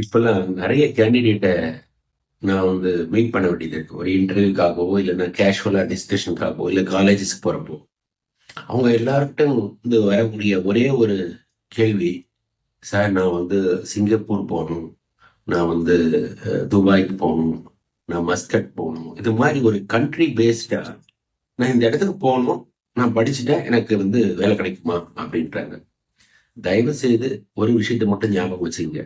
இப்பெல்லாம் நிறைய கேண்டிடேட்டை நான் வந்து மீட் பண்ண வேண்டியது இருக்கு. ஒரு இன்டர்வியூக்காகவோ இல்லைன்னா கேஷுவலாக டிஸ்கஷனுக்காகவோ இல்லை காலேஜஸ்க்கு போகிறப்போ அவங்க எல்லார்கிட்டும் வந்து வரக்கூடிய ஒரே ஒரு கேள்வி சார் நான் வந்து சிங்கப்பூர் போகணும். நான் வந்து துபாய்க்கு போகணும். நான் மஸ்கட் போகணும். இது மாதிரி ஒரு கண்ட்ரி பேஸ்டாக நான் இந்த இடத்துக்கு போகணும். நான் படிச்சுட்டேன். எனக்கு வந்து வேலை கிடைக்குமா? அப்படின்றாங்க. தயவு செய்து ஒரு விஷயத்தை மட்டும் ஞாபகம் வச்சுங்க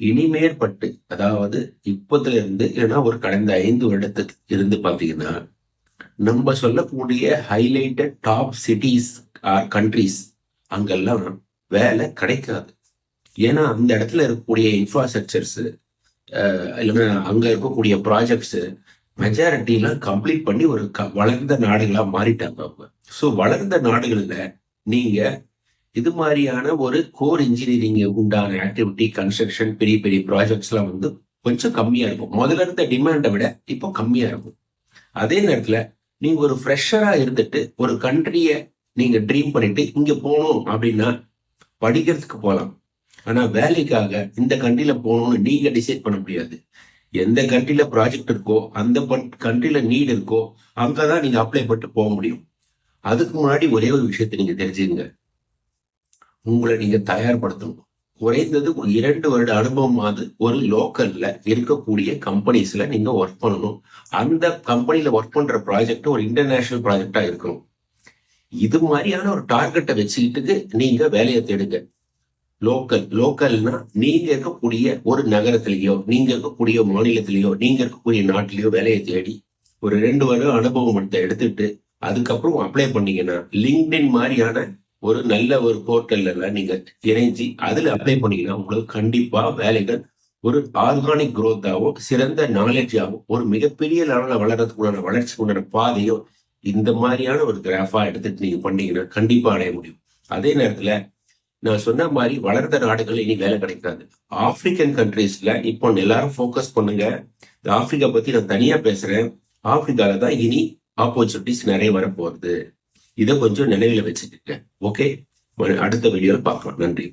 இனிமேற்பட்டு அதாவது இப்பத்துல இருந்து இல்லைன்னா ஒரு கடந்த ஐந்து வருடத்துக்கு இருந்து பார்த்தீங்கன்னா நம்ம சொல்லக்கூடிய highlighted top cities or countries அங்கெல்லாம் வேலை கிடைக்காது. ஏன்னா அந்த இடத்துல இருக்கக்கூடிய இன்ஃப்ராஸ்ட்ரக்சர்ஸ் uh, இல்லைன்னா அங்கே இருக்கக்கூடிய ப்ராஜெக்ட்ஸு மெஜாரிட்டிலாம் கம்ப்ளீட் பண்ணி ஒரு க- வளர்ந்த நாடுகளா மாறிட்டாங்க அவங்க. ஸோ வளர்ந்த நாடுகளில் நீங்கள் இது மாதிரியான ஒரு கோர் இன்ஜினியரிங் உண்டான ஆக்டிவிட்டி கன்ஸ்ட்ரக்ஷன் பெரிய பெரிய ப்ராஜெக்ட்ஸ்லாம் வந்து கொஞ்சம் கம்மியாக இருக்கும். முதல்ல இருந்த டிமாண்டை விட இப்போ கம்மியாக இருக்கும். அதே நேரத்தில் நீங்கள் ஒரு ஃப்ரெஷராக இருந்துட்டு ஒரு கண்ட்ரியை நீங்கள் ட்ரீம் பண்ணிட்டு இங்கே போகணும் அப்படின்னா படிக்கிறதுக்கு போகலாம் ஆனால் வேலைக்காக இந்த கண்ட்ரியில் போகணும்னு நீங்கள் டிசைட் பண்ண முடியாது. எந்த கண்ட்ரியில் ப்ராஜெக்ட் இருக்கோ அந்த கண்ட்ரியில் நீட் இருக்கோ அங்கே தான் நீங்கள் அப்ளை பண்ணிட்டு போக முடியும். அதுக்கு முன்னாடி ஒரே ஒரு விஷயத்தை நீங்கள் தெரிஞ்சுங்க உங்களை நீங்க தயார்படுத்தணும். குறைந்தது இரண்டு வருட அனுபவமாவது ஒரு லோக்கல்ல இருக்கக்கூடிய கம்பெனிஸ்ல நீங்க ஒர்க் பண்ணணும். அந்த கம்பெனில ஒர்க் பண்ற ப்ராஜெக்ட் ஒரு இன்டர்நேஷனல் ப்ராஜெக்டா இருக்கணும். இது மாதிரியான ஒரு டார்கெட்டை வச்சுக்கிட்டு நீங்க வேலையை தேடுங்க. லோக்கல் லோக்கல்னா நீங்க இருக்கக்கூடிய ஒரு நகரத்திலேயோ நீங்க இருக்கக்கூடிய மாநிலத்திலேயோ நீங்க இருக்கக்கூடிய நாட்டிலேயோ வேலையை தேடி ஒரு ரெண்டு வருடம் அனுபவம் எடுத்துட்டு அதுக்கப்புறம் அப்ளை பண்ணீங்கன்னா லிங்க்டின் மாதிரியான ஒரு நல்ல ஒரு போர்ட்டல்ல நீங்க இணைஞ்சி அதுல அப்ளை பண்ணீங்கன்னா உங்களுக்கு கண்டிப்பா வேலைகள் ஒரு ஆர்கானிக் growth-ஆவும் சிறந்த நாலேஜாகவும் ஒரு மிகப்பெரிய லெவலில் வளர்றதுக்குள்ளான வளர்ச்சிக்குண்டான பாதையும் இந்த மாதிரியான ஒரு கிராஃபா எடுத்துட்டு நீங்க பண்ணீங்கன்னா கண்டிப்பா அடைய முடியும். அதே நேரத்துல நான் சொன்ன மாதிரி வளர்ந்த நாடுகள் இனி வேலை கிடைக்காது. ஆப்பிரிக்கன் கண்ட்ரீஸ்ல இப்போ எல்லாரும் ஃபோக்கஸ் பண்ணுங்க. இந்த ஆப்பிரிக்கா பத்தி நான் தனியா பேசுறேன். ஆப்பிரிக்கால தான் இனி ஆப்பர்ச்சுனிட்டிஸ் நிறைய வரப்போகுது. இதை கொஞ்சம் நினைவில் வச்சுக்கோங்க ஓகே அடுத்த வீடியோவில் பார்க்கலாம். நன்றி.